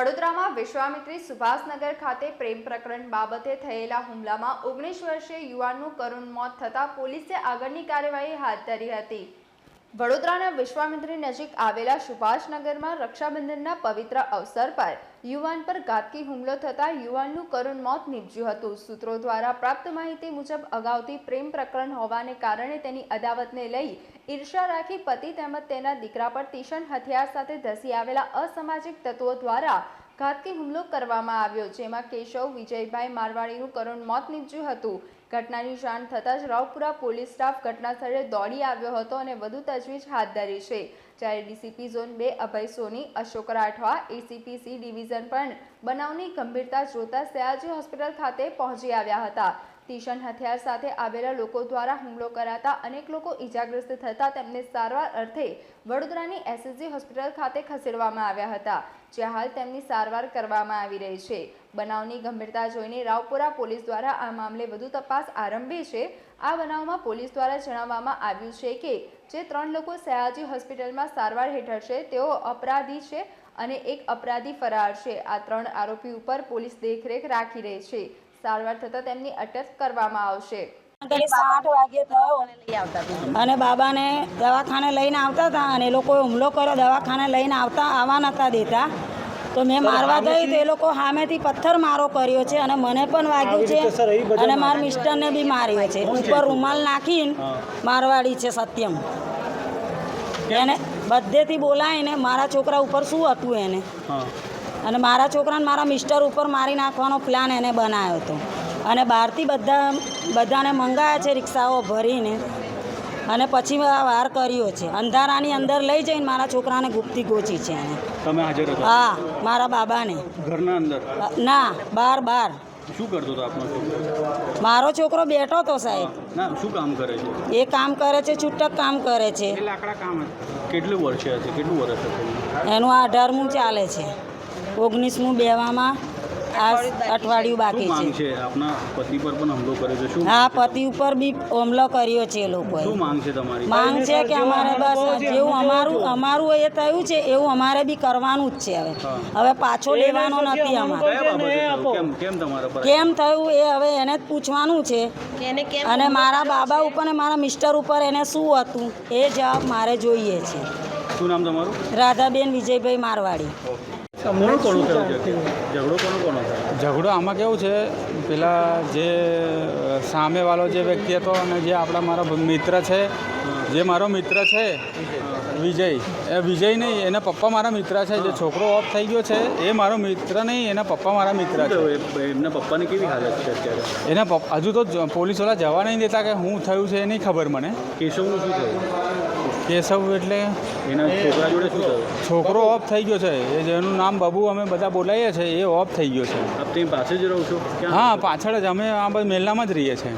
વડોદરામાં વિશ્વામિત્રી સુભાષનગર ખાતે પ્રેમ પ્રકરણ બાબતે થયેલા હુમલામાં ઓગણીસ વર્ષીય યુવાનનું કરુણ મોત થતાં પોલીસે આગળની કાર્યવાહી હાથ ધરી હતી. વડોદરાના વિશ્વામિત્રી નજીક આવેલા સુભાષનગરમાં રક્ષાબંધનના પવિત્ર અવસર પર યુવાન પર ઘાતકી હુમલો થતાં યુવાનનું કરુણ મોત નીપજ્યું હતું. સૂત્રો દ્વારા પ્રાપ્ત માહિતી મુજબ અગાઉથી પ્રેમ પ્રકરણ હોવાને કારણે તેની અદાવતને લઈ ઈર્ષા રાખી પતિ તેમજ તેના દીકરા પર તીક્ષ્ણ હથિયાર સાથે ધસી આવેલા અસામાજિક તત્વો દ્વારા ઘાતકી હુમલો કરવામાં આવ્યો, જેમાં કેશવ વિજયભાઈ મારવાડીનું કરુણ મોત નીપજ્યું હતું. ઘટનાની જાણ થતાં જ રાવપુરા પોલીસ સ્ટાફ ઘટના સ્થળે દોડી આવ્યો હતો અને વધુ તજવીજ હાથ ધરી છે. જ્યારે ડીસીપી ઝોન બે Abhay Soni, Ashok Rathwa ACP C division પણ બનાવની ગંભીરતા જોતા સયાજી હોસ્પિટલ ખાતે પહોંચી આવ્યા હતા. તીક્ષ્ણ હથિયાર સાથે આવેલા લોકો દ્વારા હુમલો કરાતા અનેક લોકો ઈજાગ્રસ્ત થતા તેમને સારવાર અર્થે વડોદરાની એસએસજી હોસ્પિટલ ખાતે ખસેડવામાં આવ્યા હતા, જ્યાં હાલ તેમની સારવાર કરવામાં આવી રહી છે. બનાવની ગંભીરતા જોઈને રાવપુરા પોલીસ દ્વારા આ મામલે વધુ તપાસ આરંભી છે. આ બનાવમાં પોલીસ દ્વારા જણાવવામાં આવ્યું છે કે જે ત્રણ લોકો સયાજી હોસ્પિટલમાં સારવાર હેઠળ છે તેઓ અપરાધી છે અને એક અપરાધી ફરાર છે. આ ત્રણ આરોપી ઉપર પોલીસ દેખરેખ રાખી રહી છે. સારવાર થતાં તેમની અટક કરવામાં આવશે. અને બાબાને દવાખાને લઈને આવતા હતા અને લોકો લોકોએ હુમલો કર્યો. દવાખાને લઈને આવતા આવવા નતા દેતા. તો મેં મારવા ગઈ તો એ લોકો સામેથી પથ્થર મારો કર્યો છે અને મને પણ વાગ્યું છે અને મારા મિસ્ટરને બી માર્યો છે. ઉપર રૂમાલ નાખીને મારવાડી છે સત્યમ. એને બધેથી બોલાવીને મારા છોકરા ઉપર શું હતું એને? અને મારા છોકરાને મારા મિસ્ટર ઉપર મારી નાખવાનો પ્લાન એને બનાવ્યો હતો. અને બહારથી બધા બધાને મંગાયા છે રિક્ષાઓ ભરીને. અને પછી વાર કર્યો છે. અંધારાની અંદર લઈ જઈને મારા છોકરાને ગુપ્તી ગોચી છે એને. તમે હાજર હતા? હા મારા બાબાને. ઘરના અંદર? ના બાર બાર. શું કરતો હતો આપનો છોકરો? મારો છોકરો બેઠો તો સાહેબ. ના શું કામ કરે છે? એ કામ કરે છે છૂટક કામ કરે છે. લાકડા કામ કેટલું વર્ષે હશે કેટલું વર્ષ હશે? એનું આ અઢારમું ચાલે છે. ઓગણીસમું બેવામાં આ અઠવાડિયું બાકી છે. છે. આપના પતિ પર પણ હુમલો કર્યો છે. શું હા પતિ ઉપર બી હુમલો કર્યો છે એ લોકોએ. શું માંગ છે તમારી? માંગ છે કે અમારે બસ જેવું અમારું અમારું એ થયું છે એવું અમારે બી કરવાનું જ છે હવે. હવે પાછો લેવાનો નથી અમારે. કેમ થયું એ હવે એને જ પૂછવાનું છે. અને મારા બાબા ઉપર ને મારા મિસ્ટર ઉપર એને શું હતું? એ જવાબ મારે જોઈએ છે. શું નામ તમારું? રાધાબેન વિજયભાઈ મારવાડી. કોનો કોનો થયો? છે ઝઘડો કોનો કોનો થયો? ઝઘડો આમાં કેવું છે? પેલા જે સામેવાળો જે વ્યક્તિ હતો અને જે આપણા મારા મિત્ર છે જે મારો મિત્ર છે વિજય. એ વિજય નહીં એના પપ્પા મારા મિત્ર છે. જે છોકરો ઓફ થઈ ગયો છે એ મારો મિત્ર નહીં એના પપ્પા મારા મિત્ર છે. એ- એમના પપ્પાની કેવી હાલત છે અત્યારે? એના પપ્પા હજુ તો પોલીસવાળા જવા નહીં દેતા કે હું થયું છે એ નહીં ખબર મને. કેશવનું શું થયું? કેશવ એટલે એના છોકરા જોડે શું થયું? છોકરો ઓફ થઈ ગયો છે. એ જેનું નામ બબુ અમે બધા બોલાવીએ છીએ એ ઓફ થઈ ગયો છે. આપ તેની પાસે જ રહો છો? હા પાછળ જ. અમે આ બધા મેલનામાં જ રહીએ છીએ.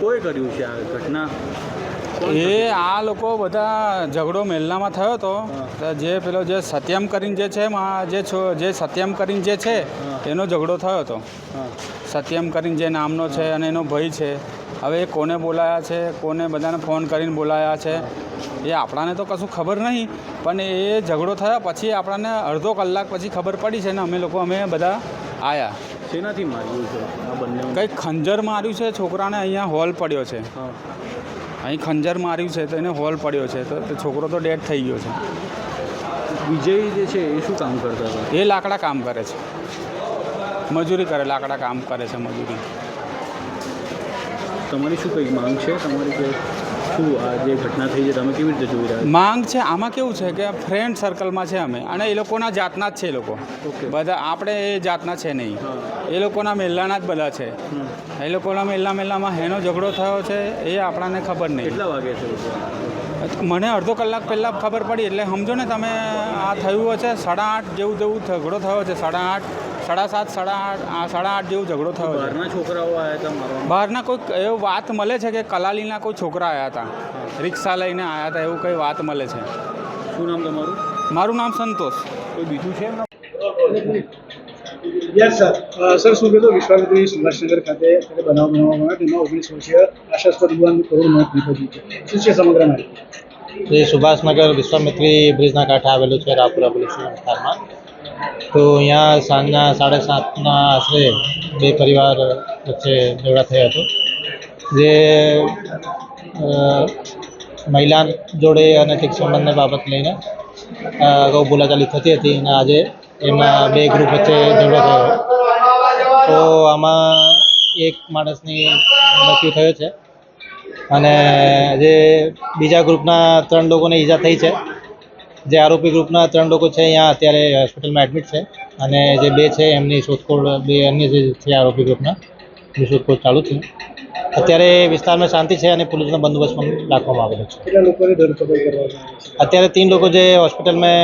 કોઈ કર્યું છે આ ઘટના? એ આ લોકો બધા ઝઘડો મેલનામાં થયો હતો. તો જે પેલો જે સત્યમ કરીને જે છે જે જે સત્યમ કરીને જે છે એનો ઝઘડો થયો હતો. સત્યમ કરીને જે નામનો છે અને એનો ભય છે. હવે એ કોને બોલાયા છે કોને બધાને ફોન કરીને બોલાયા છે એ આપણાને તો કશું ખબર નહીં પણ એ ઝઘડો થયા પછી આપણાને અડધો કલાક પછી ખબર પડી છે ને અમે લોકો અમે બધા આવ્યા શેનાથી માર્યું છે? આ બંને કંઈક ખંજર માર્યું છે છોકરાને અહીંયા હોલ પડ્યો છે. અહીં ખંજર માર્યું છે તો એને હોલ પડ્યો છે તો તે છોકરો તો ડેડ થઈ ગયો છે. વિજય જે છે એ શું કામ કરતા હતા? એ લાકડા કામ કરે છે. મજૂરી કરે લાકડા કામ કરે છે મજૂરી. તમારી શું કંઈ માંગ છે? તમારી કે શું આ જે ઘટના થઈ છે તમે કેવી રીતે જોઈ રહ્યા માંગ છે આમાં કેવું છે કે ફ્રેન્ડ સર્કલમાં છે અમે અને એ લોકોના જાતના જ છે એ લોકો. બધા આપણે એ જાતના છે નહીં. એ લોકોના મહેલાના જ બધા છે. એ લોકોના મહેલા મહેલામાં હેનો ઝઘડો થયો છે એ આપણાને ખબર નહીં. કેટલા વાગે થયું છે? મને અડધો કલાક પહેલાં ખબર પડી એટલે સમજો ને તમે આ થયું હશે સાડા આઠ જેવું જેવું ઝઘડો થયો છે સાડા આઠ. સાડા સાત સાડા આઠ સાડા આઠ જેવો ઝઘડો થયો બહારના છોકરાઓ આવ્યા હતા મારવા? બહારના કોઈ એવો વાત મળે છે કે કલાલીના કોઈ છોકરા આવ્યા હતા? રિક્ષા લઈને આવ્યા હતા એવું કંઈ વાત મળે છે? શું નામ તમારું? મારું નામ સંતોષ. કોઈ બીજું છે યસ સર સર શું કહેતો વિશ્વામિત્રી સુભાષનગર ખાતે બનાવ બનાવવામાં આવ્યો તેમાં ઓગણીસ વર્ષીય આશાસ્પદ યુવાનનું કરોડ મોત નીપજ્યું છે. શું છે સમગ્ર માહિતી? જે સુભાષનગર વિશ્વામિત્રી બ્રિજના કાંઠે આવેલું છે રાપુરા પોલીસ વિસ્તારમાં. તો અહીંયા સાંજના સાડા સાતના આશરે બે પરિવાર વચ્ચે ઝઘડા થયો હતો. જે મહિલા જોડે અનૈતિક સંબંધને બાબત લઈને અગાઉ બોલાચાલી થતી હતી અને આજે એમાં બે ગ્રુપ વચ્ચે ઝઘડો થયો. તો આમાં એક માણસની મૃત્યુ થયો છે અને જે બીજા ગ્રુપના ત્રણ લોકોને ઈજા થઈ છે. જે આરોપી ગ્રુપના ત્રણ લોકો છે અહીંયા અત્યારે હોસ્પિટલમાં એડમિટ છે અને જે બે છે એમની શોધખોળ બે અન્ય જે છે આરોપી ગ્રુપના એ શોધખોળ ચાલુ છે. અત્યારે વિસ્તારમાં શાંતિ છે અને પોલીસનો બંદોબસ્ત પણ રાખવામાં આવેલો છે. કેટલા લોકોની ધરપકડ કરવામાં અત્યારે तीन લોકો જે હોસ્પિટલમાં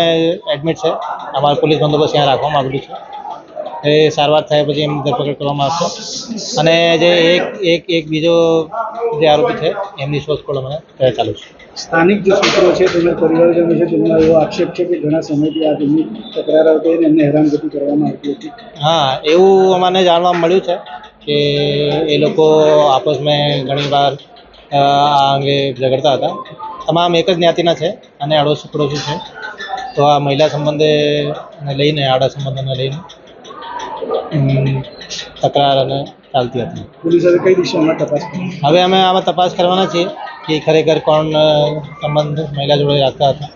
એડમિટ છે અમારા પોલીસ બંદોબસ્ત ત્યાં રાખવામાં આવેલું છે. એ સારવાર થયા પછી એમની ધરપકડ કરવામાં આવશે. અને જે એક એક એક બીજો જે આરોપી છે એમની શોધખોળ અમે ચાલુ છે. સ્થાનિક જે સૂત્રો છે તેમના પરિવારજનો છે તેમનો એવો આક્ષેપ છે કે ઘણા સમયથી આ તેમની તકરાર આવતી અને એમને હેરાનગતિ કરવામાં આવતી હતી. હા એવું અમને જાણવા મળ્યું છે કે એ લોકો આપસમાં ઘણીવાર આ અંગે ઝઘડતા હતા. તમામ એક જ જ્ઞાતિના છે અને આડોશી પડોશી છે. તો આ મહિલા સંબંધે લઈને આડા સંબંધને લઈને તકરાર અને ચાલતી હતી. પોલીસ હવે કઈ દિશામાં તપાસ હવે અમે આમાં તપાસ કરવાના છીએ કે ખરેખર કોણ સંબંધ મહિલા જોડે રાખતા હતા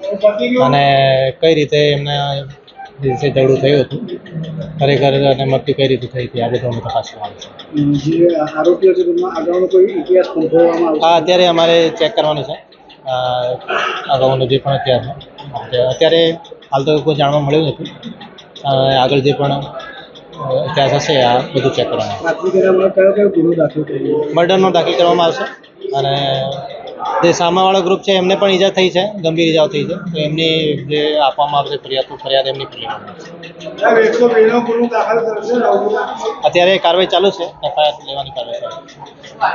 અને કઈ રીતે એમને દિવસે ઝઘડું થયું હતું. ખરેખર અને મૃત્યુ કઈ રીતે થઈ હતી આ બધું અમે તપાસ કરવાનું છે આરોપીઓ છે અગાઉનો કોઈ ઇતિહાસ હા અત્યારે અમારે ચેક કરવાનું છે. અગાઉનો જે પણ છે અત્યારે હાલ તો કોઈ જાણવા મળ્યું નથી. આગળ જે પણ ઇતિહાસ હશે આ બધું ચેક કરવાનું? મર્ડરનો દાખલ કરવામાં આવશે અને જે સામાવાળો ગ્રુપ છે એમને પણ ઈજા થઈ છે ગંભીર ઈજાઓ થઈ છે. તો એમની જે આપવામાં આવશે ફરિયાદ ફરિયાદ એમની ફરિયાદ અત્યારે કાર્યવાહી ચાલુ છે એફઆઈઆર લેવાની કાર્યવાહી